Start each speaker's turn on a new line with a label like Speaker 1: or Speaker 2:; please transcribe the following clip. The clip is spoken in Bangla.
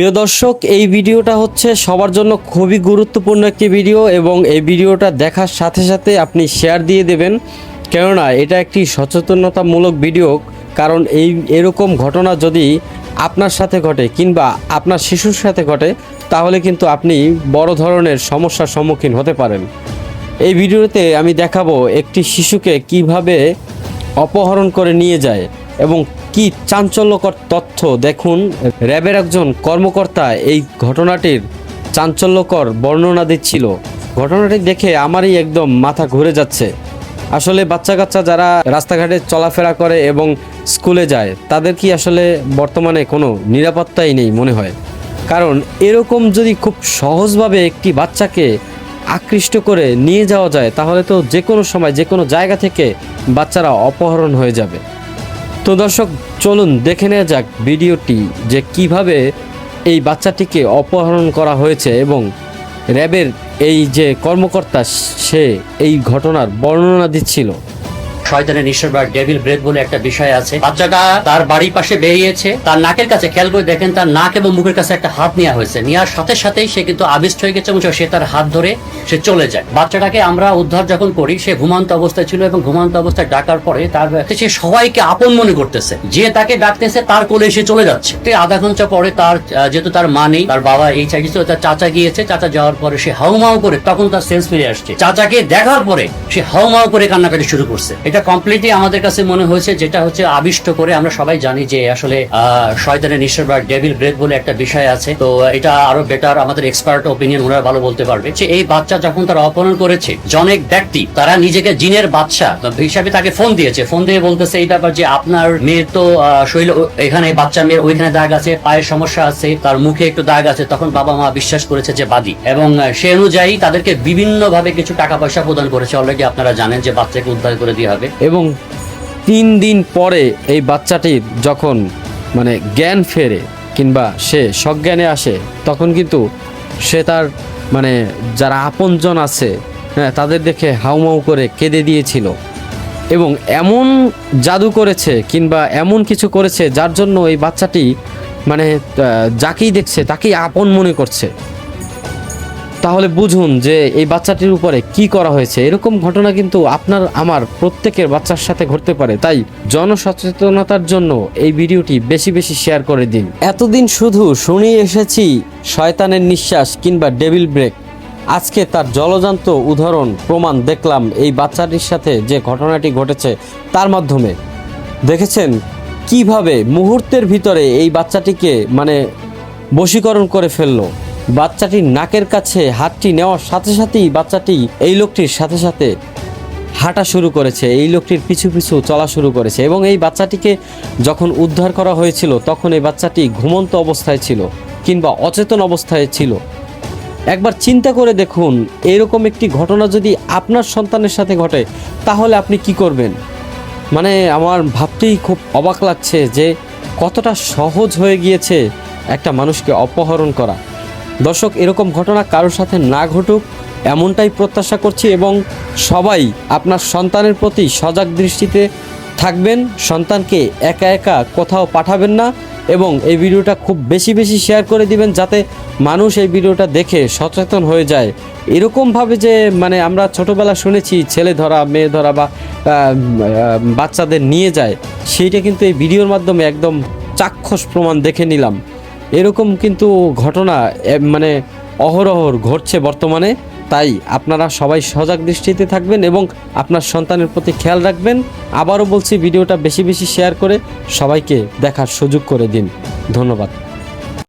Speaker 1: প্রিয় দর্শক, এই ভিডিওটা হচ্ছে সবার জন্য খুবই গুরুত্বপূর্ণ একটি ভিডিও এবং এই ভিডিওটা দেখার সাথে সাথে আপনি শেয়ার দিয়ে দেবেন। কেননা এটা একটি সচেতনতামূলক ভিডিও, কারণ এই এরকম ঘটনা যদি আপনার সাথে ঘটে কিংবা আপনার শিশুর সাথে ঘটে, তাহলে কিন্তু আপনি বড় ধরনের সমস্যার সম্মুখীন হতে পারেন। এই ভিডিওতে আমি দেখাবো একটি শিশুকে কীভাবে অপহরণ করে নিয়ে যায় এবং কি চাঞ্চল্যকর তথ্য? দেখুন, র্যাবের একজন কর্মকর্তা এই ঘটনাটির চাঞ্চল্যকর বর্ণনা দিচ্ছিল। ঘটনাটি দেখে আমারই একদম মাথা ঘুরে যাচ্ছে। আসলে বাচ্চা কাচ্চা যারা রাস্তাঘাটে চলাফেরা করে এবং স্কুলে যায়, তাদের কি আসলে বর্তমানে কোনো নিরাপত্তাই নেই মনে হয়? কারণ এরকম যদি খুব সহজভাবে একটি বাচ্চাকে আকৃষ্ট করে নিয়ে যাওয়া যায়, তাহলে তো যে কোনো সময় যে কোনো জায়গা থেকে বাচ্চারা অপহরণ হয়ে যাবে। তো দর্শক, চলুন দেখে নেওয়া যাক ভিডিওটি যে কীভাবে এই বাচ্চাটিকে অপহরণ করা হয়েছে এবং র্যাবের এই যে কর্মকর্তা, সে এই ঘটনার বর্ণনা দিচ্ছিল।
Speaker 2: শয়তানের নিঃশ্বাস বা ডেভিল ব্রেথ বলে একটা বিষয় আছে। বাচ্চাটা তার বাড়ির পাশে বেরিয়েছে, তার নাকের কাছে খেয়াল করে দেখেন তার নাক এবং মুখের কাছে একটা হাত নেওয়া হয়েছে। নেওয়ার সাথে সাথেই সে কিন্তু আবিষ্ট হয়ে গেছে এবং সে তার হাত ধরে সে চলে যায়। বাচ্চাটাকে আমরা উদ্ধার যখন করি, সে ঘুমান্ত অবস্থায় ছিল এবং ঘুমান্ত অবস্থায় ডাকার পরে তার সে সবাইকে আপন মনে করতেছে। যে তাকে ডাকতেছে, তার কোলে এসে চলে যাচ্ছে। আধা ঘণ্টা পরে তার যেহেতু তার মা নেই, তার বাবা এই চাইছে তার চাচা গিয়েছে। চাচা যাওয়ার পরে সে হাউমাউ করে তখন তার সেন্স ফিরে আসছে। চাচাকে দেখার পরে সে হাউমাউ করে কান্নাকাটি শুরু করছে। এটা কমপ্লিটলি আমাদের কাছে মনে হয়েছে, যেটা হচ্ছে আবিষ্ট করে আমরা সবাই জানি যে আসলে শয়তানের নিঃশ্বাস বা ডেভিল ব্রেথ বলে একটা বিষয় আছে। তো এটা আরও বেটার আমাদের এক্সপার্ট ওপিনিয়ন ওনারা ভালো বলতে পারবে যে এই বাচ্চা যখন তারা অপহরণ করেছে, জনেক ব্যক্তি, তারা নিজেকে জিনের বাচ্চা হিসাবে তাকে ফোন দিয়েছে। ফোন দিয়ে বলতেছে এই ব্যাপার যে আপনার মেয়ের তো শরীরে এখানে বাচ্চা মেয়ের ওইখানে দাগ আছে, পায়ের সমস্যা আছে, তার মুখে একটু দাগ আছে, তখন বাবা মা বিশ্বাস করেছে যে বাদী। এবং সে অনুযায়ী তাদেরকে বিভিন্ন ভাবে কিছু টাকা পয়সা প্রদান করেছে। অলরেডি আপনারা জানেন যে বাচ্চাকে উদ্ধার করে দিয়ে হবে।
Speaker 1: এবং তিন দিন পরে এই বাচ্চাটির যখন মানে জ্ঞান ফেরে কিংবা সে সজ্ঞানে আসে, তখন কিন্তু সে তার মানে যারা আপনজন আছে হ্যাঁ তাদের দেখে হাউমাউ করে কেঁদে দিয়েছিল। এবং এমন জাদু করেছে কিংবা এমন কিছু করেছে যার জন্য এই বাচ্চাটি মানে যাকেই দেখছে তাকেই আপন মনে করছে। তাহলে বুঝুন যে এই বাচ্চাটির উপরে কি করা হয়েছে। এরকম ঘটনা কিন্তু আপনার, আমার প্রত্যেকের বাচ্চার সাথে ঘটতে পারে। তাই জনসচেতনতার জন্য এই ভিডিওটি বেশি বেশি শেয়ার করে দিন। এতদিন শুধু শুনেই এসেছি, শয়তানের নিঃশ্বাস কিংবা ডেভিল ব্রেক। আজকে তার জলজান্ত উদাহরণ, প্রমাণ দেখলাম এই বাচ্চাটির সাথে যে ঘটনাটি ঘটেছে তার মাধ্যমে। দেখেছেন কীভাবে মুহূর্তের ভিতরে এই বাচ্চাটিকে মানে বশীকরণ করে ফেলল। বাচ্চাটির নাকের কাছে হাতটি নেওয়ার সাথে সাথেই বাচ্চাটি এই লোকটির সাথে সাথে হাঁটা শুরু করেছে। এই লোকটির পিছু পিছু চলা শুরু করেছে এবং এই বাচ্চাটিকে যখন উদ্ধার করা হয়েছিল, তখন এই বাচ্চাটি ঘুমন্ত অবস্থায় ছিল কিংবা অচেতন অবস্থায় ছিল। একবার চিন্তা করে দেখুন, এরকম একটি ঘটনা যদি আপনার সন্তানের সাথে ঘটে, তাহলে আপনি কি করবেন? মানে আমার ভাবতেই খুব অবাক লাগছে যে কতটা সহজ হয়ে গিয়েছে একটা মানুষকে অপহরণ করা। দর্শক, এরকম ঘটনা কারোর সাথে না ঘটুক, এমনটাই প্রত্যাশা করছি এবং সবাই আপনার সন্তানের প্রতি সজাগ দৃষ্টিতে থাকবেন। সন্তানকে একা একা কোথাও পাঠাবেন না এবং এই ভিডিওটা খুব বেশি বেশি শেয়ার করে দিবেন যাতে মানুষ এই ভিডিওটা দেখে সচেতন হয়ে যায়। এরকমভাবে যে মানে আমরা ছোটোবেলা শুনেছি, ছেলে ধরা, মেয়ে ধরা বা বাচ্চাদের নিয়ে যায়, সেইটা কিন্তু এই ভিডিওর মাধ্যমে একদম চাক্ষুষ প্রমাণ দেখে নিলাম। এরকম কিন্তু ঘটনা মানে অহরহর ঘটছে বর্তমানে। তাই আপনারা সবাই সজাগ দৃষ্টিতে থাকবেন এবং আপনার সন্তানের প্রতি খেয়াল রাখবেন। আবারও বলছি, ভিডিওটা বেশি বেশি শেয়ার করে সবাইকে দেখার সুযোগ করে দিন। ধন্যবাদ।